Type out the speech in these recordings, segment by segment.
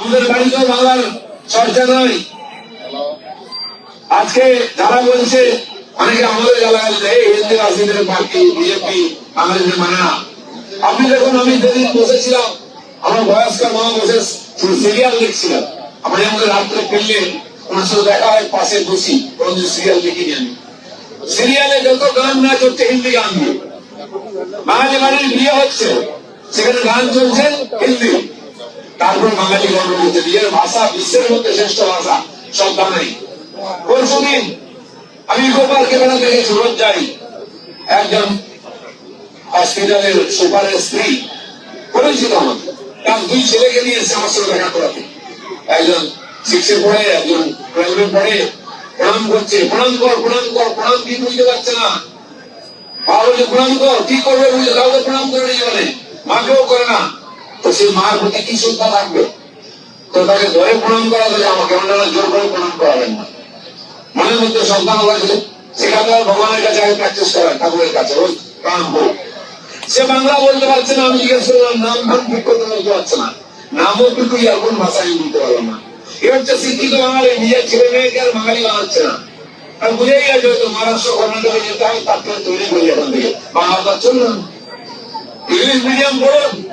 আমাদের বাড়িতেও বাংলার চর্চা নয়। আজকে যারা বলছে, অনেকে আমাদের এলাকায় হিন্দি রাজনীতির পার্টি, বিজেপি, বাংলাদেশের মানে। আপনি দেখুন, আমি যেদিন বসেছিলাম, আমার বয়স্ক মা বসে সিরিয়াল দেখছিলাম। আপনি আমাদের রাত্রে ফেললে ওনার সাথে দেখা হয়, পাশে বসি কোন সিরিয়াল দেখিনি আমি। সিরিয়ালে যত গান না হচ্ছে হিন্দি গান দিয়ে বাঙালি বাড়ির বিয়ে হচ্ছে, সেখানে গান চলছে হিন্দি। তারপর বাঙালি গর্ব করছে নিজের ভাষা, বিশ্বের মধ্যে শ্রেষ্ঠ ভাষা, সব গানেই পরশু দিন আমি ইকো পার্কে বেড়াতে গিয়ে সুরত যাই। একজন হসপিটালের সুপারের স্ত্রী বলেছিল আমাকে তার দুই ছেলেকে নিয়ে এসে আমার সঙ্গে দেখা করাতে। একজন সিক্সে পড়ে, একজন টুয়েলভে পড়ে, প্রণাম করছে। প্রণাম কর প্রণাম কর, প্রণাম কি বুঝতে পারছে না? মা বলছে, প্রণাম কর, কি করবে? বুঝে কাউকে প্রণাম করে নিয়ে বলে মাকেও করে না মার প্রতি কি শ্রদ্ধা থাকবে? তো তাকে ধরে প্রণাম করা হলে আমাকে অন্যরা জোর করে প্রণাম করাবেন না। মনের মধ্যে সন্তান হয়েছে সেখানে ভগবানের কাছে আগে প্র্যাকটিস করেন ঠাকুরের কাছে, রোজ প্রাণ হোক। সে বাংলা বলতে পারছে না, আমি জিজ্ঞেস করলাম, নাম ধান ঠিক করতে বলতে পারছে না। নামও কিন্তু ইয়ার কোন ভাষায় আমি বলতে পারলাম না। এ হচ্ছে শিক্ষিত বাঙালি, নিজের ছেলে মেয়েকে আর বাঙালি বানাচ্ছে না। আর বুঝেই গেছে হয়তো মহারাষ্ট্র কর্ণাটকে যেতে হবে তার থেকে তৈরি করি এখন থেকে। বাংলা চলবে না। ইংলিশ মিডিয়াম পড়ুন।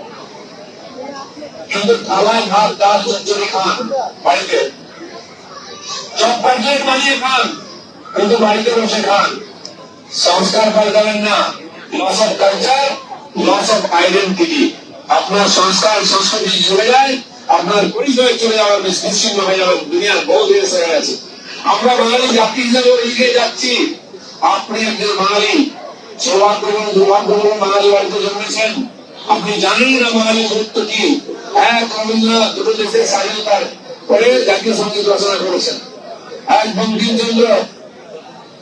সংস্কার পাল্টাবেন না। Loss of culture loss of identity আপনার সংস্কার সংস্কৃতি চলে যায়, আপনার পরিচয় চলে যাওয়ার নিশ্চিন্ন হয়ে যাবে দুনিয়ার বহু দেশ হয়ে গেছে। আমরা বাঙালি জাতি হিসেবে এগিয়ে যাচ্ছি। আপনি একজন বাঙালি। সৌভাগ্য এবং দুর্ভাগ্য এবং বাঙালি বাড়িতে জন্মেছেন। আপনি জানেন না বাঙালি গুরুত্ব কি? এক রবীন্দ্রনাথ দুটো দেশের স্বাধীনতার পরে জাতীয় সংগীত রচনা করেছেন। এক বঙ্কিমচন্দ্র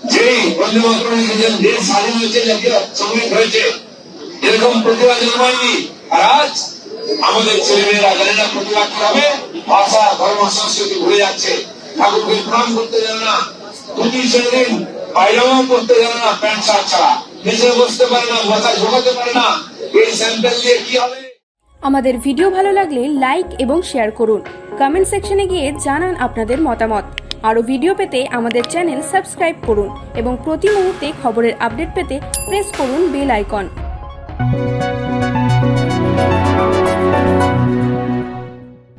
যেই বন্দে মাতরম লিখেছেন দেশ স্বাধীন হয়েছে, জাতীয় সংগীত হয়েছে। এরকম প্রতিভা জন্মায়নি। আর আজ আমাদের ছেলেমেয়েরা জানে না প্রতিভা কি হবে ভাষা, ধর্ম, সংস্কৃতি ভুলে যাচ্ছে। ঠাকুরকে প্রণাম করতে জানে না। ধুতি ছেড়ে দিন পায়জামাও করতে জানে না, প্যান্ট, শার্ট ছাড়া। নিচে বসতে পারে না মাথায় ঝোঁকাতে পারে না। এই স্যান্ডেল দিয়ে কি হবে? আমাদের ভিডিও ভালো লাগলে লাইক এবং শেয়ার করুন। কমেন্ট সেকশনে গিয়ে জানান আপনাদের মতামত। আরও ভিডিও পেতে আমাদের চ্যানেল সাবস্ক্রাইব করুন এবং প্রতি মুহূর্তে খবরের আপডেট পেতে প্রেস করুন বেল আইকন